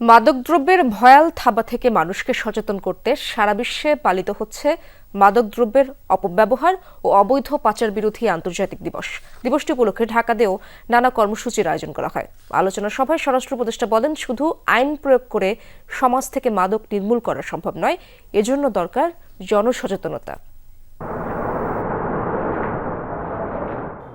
মাদকদ্রব্যের ভয়াল থাবা থেকে মানুষকে সচেতন করতে সারা বিশ্বে পালিত হচ্ছে মাদকদ্রব্যের অপব্যবহার ও অবৈধ পাচার বিরোধী আন্তর্জাতিক দিবস। দিবসটি উপলক্ষে ঢাকাতেও নানা কর্মসূচির আয়োজন করা হয়। আলোচনা সভায় স্বরাষ্ট্র উপদেষ্টা বলেন, শুধু আইন প্রয়োগ করে সমাজ থেকে মাদক নির্মূল করা সম্ভব নয়, এজন্য দরকার জনসচেতনতা।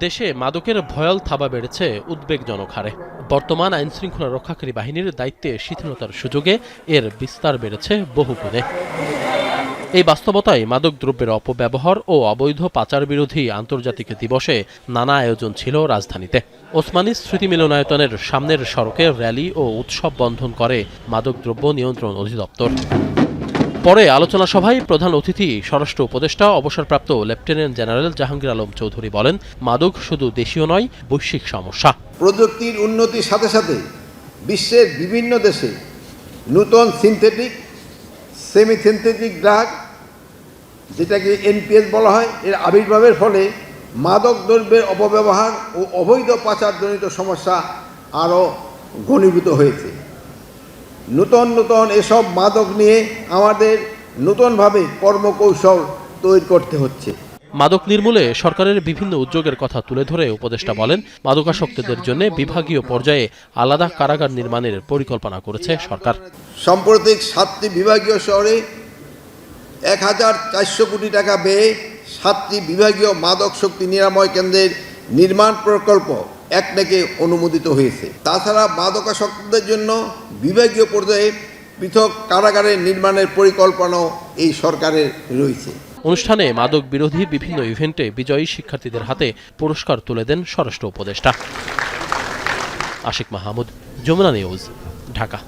দেশে মাদকের ভয়াল থাবা বেড়েছে উদ্বেগজনক হারে। বর্তমান আইন শৃঙ্খলা রক্ষাকারী বাহিনীর দায়িত্বে শিথিলতার সুযোগে এর বিস্তার বেড়েছে বহু গুণে। এই বাস্তবতায় মাদক দ্রব্যের অপব্যবহার ও অবৈধ পাচার বিরোধী আন্তর্জাতিক দিবসে নানা আয়োজন ছিল রাজধানীতে। ওসমানী স্মৃতি মিলনায়তনের সামনের সড়কে র্যালি ও উৎসব বন্ধন করে মাদকদ্রব্য নিয়ন্ত্রণ অধিদপ্তর। পরে আলোচনা সভায় প্রধান অতিথি, স্বরাষ্ট্র উপদেষ্টা, অবসরপ্রাপ্ত লেফটেন্যান্ট জেনারেল জাহাঙ্গীর আলম চৌধুরী বলেন, মাদক শুধু দেশীয় নয়, বৈশ্বিক সমস্যা। প্রযুক্তির উন্নতির সাথে সাথে বিশ্বের বিভিন্ন দেশে নূতন সিনথেটিক সেমি সিনথেটিক ড্রাগ যেটাকে এনপিএস বলা হয়, এর আবির্ভাবের ফলে মাদক দ্রব্যের অপব্যবহার ও অবৈধ পাচারজনিত সমস্যা আরও ঘনীভূত হয়েছে। নূতন নূতন এসব মাদক নিয়ে আমাদের নূতনভাবে কর্মকৌশল তৈরি করতে হচ্ছে। মাদক নির্মূলে সরকারের বিভিন্ন উদ্যোগের কথা তুলে ধরে উপদেষ্টা বলেন মাদকাসক্তদের জন্য বিভাগীয় পর্যায়ে আলাদা কারাগার নির্মাণের পরিকল্পনা করেছে সরকার। সাম্প্রতিক সাতটি বিভাগীয় শহরে এক হাজার চারশো কোটি টাকা ব্যয়ে সাতটি বিভাগীয় মাদক শক্তি নিরাময় কেন্দ্রের নির্মাণ প্রকল্প একনেকে অনুমোদিত হয়েছে। তাছাড়া মাদকাসক্তদের জন্য বিভাগীয় পর্যায়ে পৃথক কারাগারের নির্মাণের পরিকল্পনাও এই সরকারের রয়েছে। অনুষ্ঠানে মাদক বিরোধী বিভিন্ন ইভেন্টে বিজয়ী শিক্ষার্থীদের হাতে পুরস্কার তুলে দেন স্বরাষ্ট্র উপদেষ্টা। আশিক মাহমুদ, যমুনা নিউজ, ঢাকা।